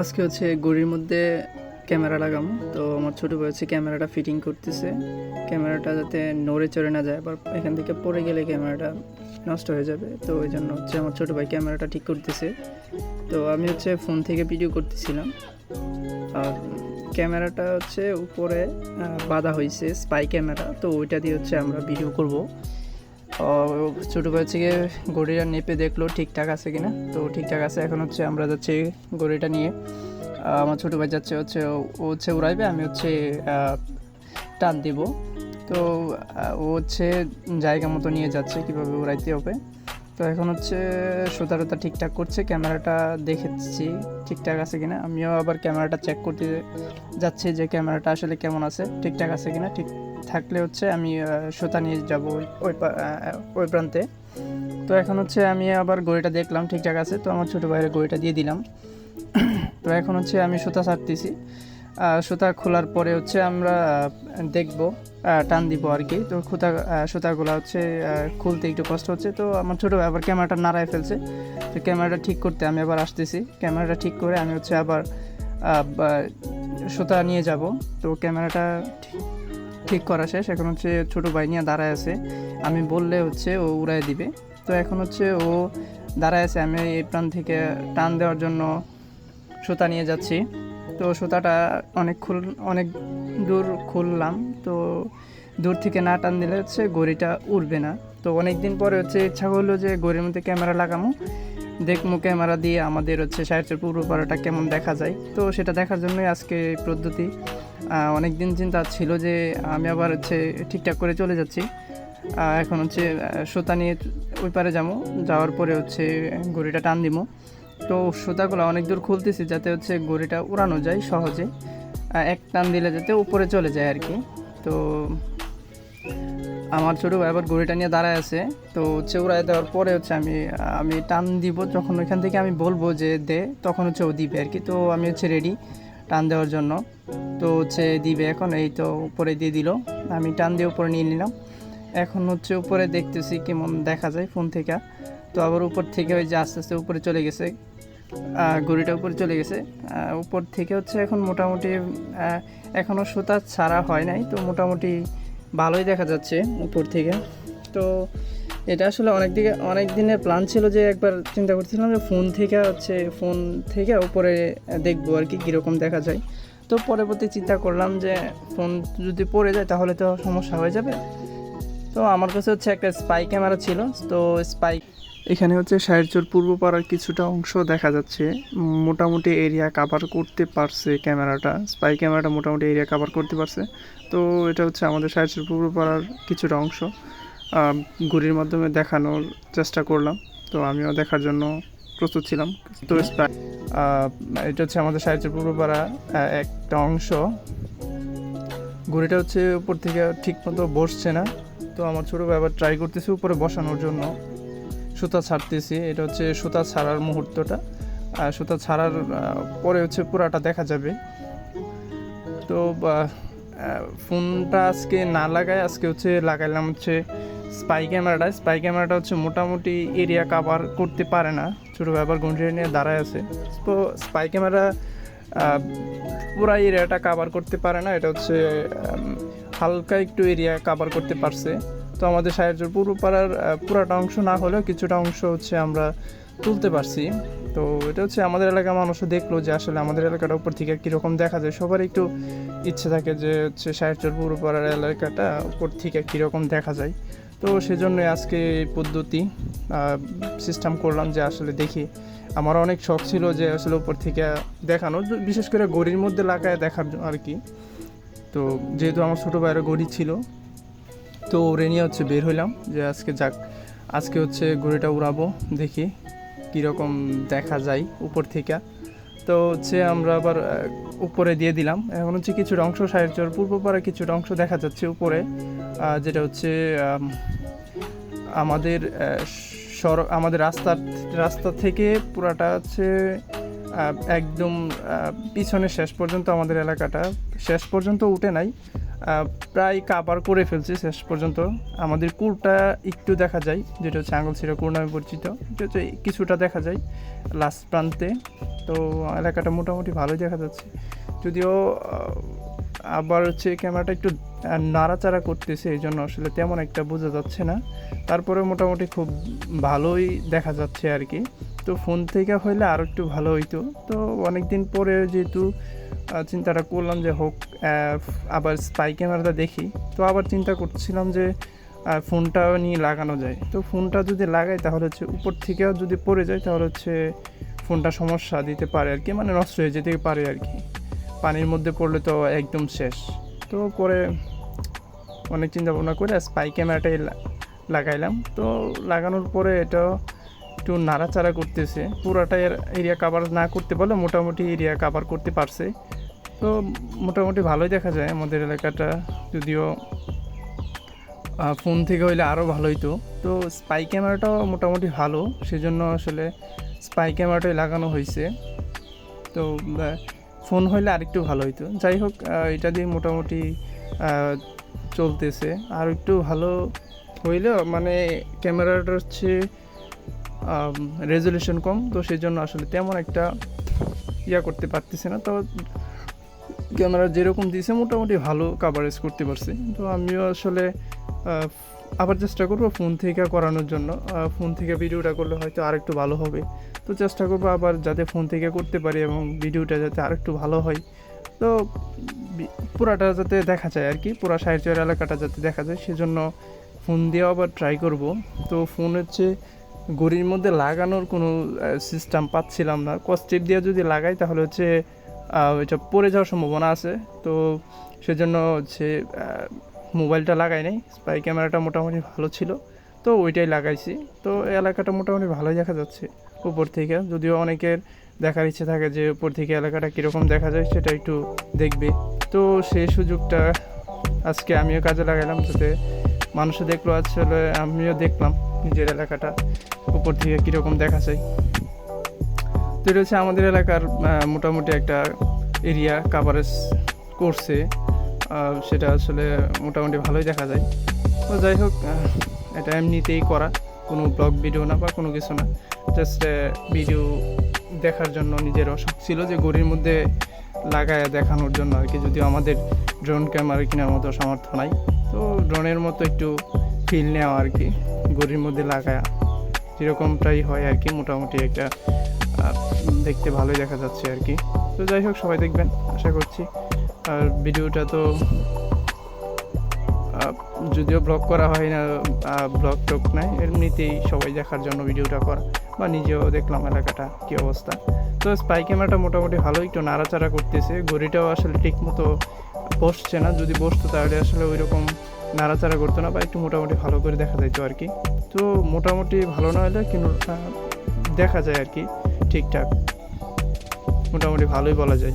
আজকে হচ্ছে গড়ির মধ্যে ক্যামেরা লাগামো। তো আমার ছোটো ভাই হচ্ছে ক্যামেরাটা ফিটিং করতেছে। ক্যামেরাটা যাতে নড়ে চড়ে না যায়, আবার এখান থেকে পড়ে গেলে ক্যামেরাটা নষ্ট হয়ে যাবে। তো ওই জন্য হচ্ছে আমার ছোটো ভাই ক্যামেরাটা ঠিক করতেছে। তো আমি হচ্ছে ফোন থেকে ভিডিও করতেছিলাম। আর ক্যামেরাটা হচ্ছে উপরে বাঁধা হয়েছে স্পাই ক্যামেরা। তো ওইটা দিয়ে হচ্ছে আমরা ভিডিও করব। ছোটো ভাই থেকে ঘড়িটা নেপে দেখল ঠিকঠাক আছে কিনা। তো ঠিকঠাক আছে, এখন হচ্ছে আমরা যাচ্ছি গড়িটা নিয়ে। আমার ছোটো ভাই যাচ্ছে হচ্ছে, ও হচ্ছে উড়াইবে, আমি হচ্ছে টান দিব। তো ও হচ্ছে জায়গা মতো নিয়ে যাচ্ছে কীভাবে উড়াইতে হবে। তো এখন হচ্ছে সুতা টুতা ঠিকঠাক করছে, ক্যামেরাটা দেখেছি ঠিকঠাক আছে কিনা। আমিও আবার ক্যামেরাটা চেক করতে যাচ্ছি যে ক্যামেরাটা আসলে কেমন আছে, ঠিকঠাক আছে কিনা। ঠিক থাকলে হচ্ছে আমি সুতা নিয়ে যাব ওই ওই প্রান্তে। তো এখন হচ্ছে আমি আবার গড়িটা দেখলাম, ঠিকঠাক আছে। তো আমার ছোটো ভাইয়ের গড়িটা দিয়ে দিলাম। তো এখন হচ্ছে আমি সুতা ছাড়তেছি। সুতা খোলার পরে হচ্ছে আমরা দেখব টান দিব আর কি। তো আহ, সুতাগুলো হচ্ছে খুলতে একটু কষ্ট হচ্ছে। তো আমার ছোটো আবার ক্যামেরাটা নাড়ায় ফেলছে। তো ক্যামেরাটা ঠিক করতে আমি আবার আসতেছি। ক্যামেরাটা ঠিক করে আমি হচ্ছে আবার সুতা নিয়ে যাব। তো ক্যামেরাটা ঠিক- করা শেষ। এখন হচ্ছে ছোটো ভাই নিয়ে দাঁড়ায় আছে। আমি বললে হচ্ছে ও উড়াই দিবে। তো এখন হচ্ছে ও দাঁড়ায় আছে। আমি এই প্রাণ থেকে টান দেওয়ার জন্য সুতা নিয়ে যাচ্ছি। তো সুতাটা অনেক খুল, অনেক দূর খুললাম। তো দূর থেকে না টান দিলে হচ্ছে গড়িটা উড়বে না। তো অনেক দিন পরে হচ্ছে ইচ্ছা করল যে গড়ির মধ্যে ক্যামেরা লাগামো। দেখমু ক্যামেরা দিয়ে আমাদের হচ্ছে সাহিত্যের পূর্ব পাড়াটা কেমন দেখা যায়। তো সেটা দেখার জন্যই আজকে পদ্ধতি। অনেক দিন চিন্তা ছিল যে আমি আবার হচ্ছে ঠিকঠাক করে চলে যাচ্ছি। এখন হচ্ছে সুতা নিয়ে ওই পারে যাব যাওয়ার পরে হচ্ছে গড়িটা টান দিব তো সুতাগুলো অনেক দূর খুলতেছি যাতে হচ্ছে গড়িটা উড়ানো যায় সহজে। এক টান দিলে যাতে উপরে চলে যায় আর কি। তো আমার ছোটো ভাই আবার গড়িটা নিয়ে দাঁড়ায় আছে। তো হচ্ছে উড়াই দেওয়ার পরে হচ্ছে আমি আমি টান দিব, যখন ওইখান থেকে আমি বলব যে দে, তখন হচ্ছে ও দিবে আর কি। তো আমি হচ্ছে রেডি টান দেওয়ার জন্য। তো হচ্ছে দিবে এখন, এই তো উপরে দিয়ে দিল। আমি টান দিয়ে উপরে নিয়ে নিলাম। এখন হচ্ছে উপরে দেখতেছি কেমন দেখা যায় ফোন থেকে। তো আবার উপর থেকে ওই যে আস্তে আস্তে উপরে চলে গেছে। গড়িটা উপরে চলে গেছে। উপর থেকে হচ্ছে এখন মোটামুটি এখনও সুতা ছাড়া হয় নাই, তো মোটামুটি ভালোই দেখা যাচ্ছে উপর থেকে। তো এটা আসলে অনেক দিকে, অনেক দিনের প্ল্যান ছিল যে একবার চিন্তা করছিলাম যে ফোন থেকে হচ্ছে ফোন থেকে উপরে দেখব আর কি, কীরকম দেখা যায়। তো পরবর্তী চিন্তা করলাম যে ফোন যদি পড়ে যায় তাহলে তো সমস্যা হয়ে যাবে। তো আমার কাছে হচ্ছে একটা স্পাই ক্যামেরা ছিল, তো স্পাই এখানে হচ্ছে সাহেরচর পূর্ব পাড়ার কিছুটা অংশ দেখা যাচ্ছে। মোটামুটি এরিয়া কাভার করতে পারছে ক্যামেরাটা। স্পাই ক্যামেরাটা মোটামুটি এরিয়া কাভার করতে পারছে। তো এটা হচ্ছে আমাদের সাহেরচর পূর্ব পাড়ার কিছুটা অংশ। ঘুড়ির মাধ্যমে দেখানোর চেষ্টা করলাম। তো আমিও দেখার জন্য প্রস্তুত ছিলাম। তো স্পাই এটা হচ্ছে আমাদের সাহেরচর পূর্ব পাড়া একটা অংশ। ঘুড়িটা হচ্ছে উপর থেকে ঠিক মতো বসছে না। তো আমার ছোটো আবার ট্রাই করতেছি উপরে বসানোর জন্য। সুতা ছাড়তেছি, এটা হচ্ছে সুতা ছাড়ার মুহূর্তটা। আর সুতা ছাড়ার পরে হচ্ছে পুরাটা দেখা যাবে। তো ফোনটা আজকে না লাগায়, আজকে হচ্ছে লাগাইলাম হচ্ছে স্পাই ক্যামেরাটা স্পাই ক্যামেরাটা হচ্ছে মোটামুটি এরিয়া কাভার করতে পারে না। ছোটো ব্যাপার গন্ডিয়ে নিয়ে দাঁড়ায় আছে। তো স্পাই ক্যামেরা পুরা এরিয়াটা কাভার করতে পারে না। এটা হচ্ছে হালকা একটু এরিয়া কাভার করতে পারছে। তো আমাদের সাহায্য পূর্ব পাড়ার পুরাটা অংশ না হলেও কিছুটা অংশ হচ্ছে আমরা তুলতে পারছি। তো এটা হচ্ছে আমাদের এলাকার মানুষও দেখল যে আসলে আমাদের এলাকাটা উপর থেকে কীরকম দেখা যায়। সবার একটু ইচ্ছে থাকে যে হচ্ছে সাহেবচর পূর্ব পাড়ার এলাকাটা উপর থেকে কীরকম দেখা যায়। তো সেজন্যই আজকে এই পদ্ধতি সিস্টেম করলাম যে আসলে দেখি। আমার অনেক শখ ছিল যে আসলে উপর থেকে দেখানো বিশেষ করে গড়ির মধ্যে লাগায় দেখার আর কি। তো যেহেতু আমার ছোটো ভাইয়ের গড়ি ছিল তো ওরে নিয়ে হচ্ছে বের হইলাম যে আজকে যাক, আজকে হচ্ছে ঘুড়িটা উড়াবো, দেখি কীরকম দেখা যায় উপর থেকে। তো হচ্ছে আমরা আবার উপরে দিয়ে দিলাম। এখন হচ্ছে কিছুটা অংশ সাহেবচর পূর্ব পাড়া কিছুটা অংশ দেখা যাচ্ছে উপরে যেটা হচ্ছে আমাদের সড়ক আমাদের রাস্তার, রাস্তা থেকে পুরাটা হচ্ছে একদম পিছনে শেষ পর্যন্ত আমাদের এলাকাটা। শেষ পর্যন্ত উঠে নাই প্রায় কাবার করে ফেলছি শেষ পর্যন্ত। আমাদের কুরটা একটু দেখা যায়, যেটা হচ্ছে আঙুল ছিঁড়া কুর নামে পরিচিত। হচ্ছে কিছুটা দেখা যায় লাস্ট প্রান্তে। তো এলাকাটা মোটামুটি ভালোই দেখা যাচ্ছে। যদিও আবার হচ্ছে ক্যামেরাটা একটু নাড়াচাড়া করতেছে, এই জন্য আসলে তেমন একটা বোঝা যাচ্ছে না। তারপরে মোটামুটি খুব ভালোই দেখা যাচ্ছে আর কি। তো ফোন থেকে হইলে আরও একটু ভালো হইতো। তো অনেক দিন পরে যেহেতু চিন্তাটা করলাম যে হোক আবার স্পাই ক্যামেরাটা দেখি। তো আবার চিন্তা করছিলাম যে ফোনটা নিয়ে লাগানো যায়। তো ফোনটা যদি লাগাই তাহলে হচ্ছে উপর থেকেও যদি পড়ে যায় তাহলে হচ্ছে ফোনটা সমস্যা দিতে পারে আর কি মানে নষ্ট হয়ে যেতে পারে আর কি। পানির মধ্যে পড়লে তো একদম শেষ। তো পরে অনেক চিন্তা ভাবনা করে স্পাই ক্যামেরাটাই লাগাইলাম। তো লাগানোর পরে এটা একটু নাড়াচাড়া করতেছে। পুরাটা এরিয়া কাভার না করতে পারলে মোটামুটি এরিয়া কাভার করতে পারছে। তো মোটামুটি ভালোই দেখা যায় আমাদের এলাকাটা। যদিও ফোন থেকে হইলে আরও ভালো হইতো। তো স্পাই ক্যামেরাটাও মোটামুটি ভালো। সেজন্য আসলে স্পাই ক্যামেরাটাই লাগানো হয়েছে তো ফোন হইলে আরেকটু ভালো হইতো। যাই হোক এটা দিয়ে মোটামুটি চলতেছে। আর একটু ভালো হইলেও মানে ক্যামেরাটা হচ্ছে রেজলিউশন কম, তো সেই জন্য আসলে তেমন একটা ইয়া করতে পারতেছে না। তো ক্যামেরা যেরকম দিয়েছে মোটামুটি ভালো কাভারেজ করতে পারছি। তো আমিও আসলে আবার চেষ্টা করব ফোন থেকে করানোর জন্য। ফোন থেকে ভিডিওটা করলে হয়তো আরেকটু ভালো হবে। তো চেষ্টা করব আবার যাতে ফোন থেকে করতে পারি এবং ভিডিওটা যাতে আরেকটু ভালো হয়। তো পুরাটা যাতে দেখা যায় আর কি, পুরা সাহিত্যের এলাকাটা যাতে দেখা যায়, সেজন্য ফোন দিয়েও আবার ট্রাই করব। তো ফোন হচ্ছে গড়ির মধ্যে লাগানোর কোনো সিস্টেম পাচ্ছিলাম না। কস্টেপ দিয়ে যদি লাগাই তাহলে হচ্ছে এটা পড়ে যাওয়ার সম্ভাবনা আছে। তো সেজন্য হচ্ছে মোবাইলটা লাগাই নাই। স্পাই ক্যামেরাটা মোটামুটি ভালো ছিল। তো ওইটাই লাগাইছি। তো এলাকাটা মোটামুটি ভালোই দেখা যাচ্ছে উপর থেকে। যদিও অনেকের দেখার ইচ্ছে থাকে যে উপর থেকে এলাকাটা কীরকম দেখা যায় সেটা একটু দেখবে। তো সেই সুযোগটা আজকে আমিও কাজে লাগাইলাম যাতে মানুষও দেখল। আসলে আমিও দেখলাম। নিজের এলাকাটা উপর থেকে কীরকম দেখা যায় তো এটা হচ্ছে আমাদের এলাকার মোটামুটি একটা এরিয়া কাভারেজ করছে। সেটা আসলে মোটামুটি ভালোই দেখা যায়। তো যাই হোক এটা এমনিতেই করা। কোনো ব্লগ ভিডিও না বা কোনো কিছু না। জাস্ট ভিডিও দেখার জন্য নিজের অসুখ ছিল যে গড়ির মধ্যে লাগায় দেখানোর জন্য আর কি। যদিও আমাদের ড্রোন ক্যামেরা কেনার মতো সামর্থ্য নাই। তো ড্রোনের মতো একটু ফিল নেওয়া আর কি গড়ির মধ্যে লাগায়া। যেরকমটাই হয় আর কি মোটামুটি একটা দেখতে ভালোই দেখা যাচ্ছে আর কি তো যাই হোক, সবাই দেখবেন, আশা করছি। আর ভিডিওটা তো যদিও ব্লগ করা হয় না ব্লগ টক নাই, এমনিতেই সবাই দেখার জন্য ভিডিওটা করা। বা নিজেও দেখলাম এলাকাটা, কী অবস্থা। তো স্পাই ক্যামেরাটা মোটামুটি ভালো একটু নাড়াচাড়া করতেছে। ঘড়িটাও আসলে ঠিক মতো বসছে না। যদি বসতো তাহলে আসলে ওই রকম নাড়াচাড়া করতো না বা একটু মোটামুটি ভালো করে দেখা যাইতো আর কি। তো মোটামুটি ভালো না হলে কিন্তু দেখা যায় আর কি ঠিকঠাক। মোটামুটি ভালোই বলা যায়।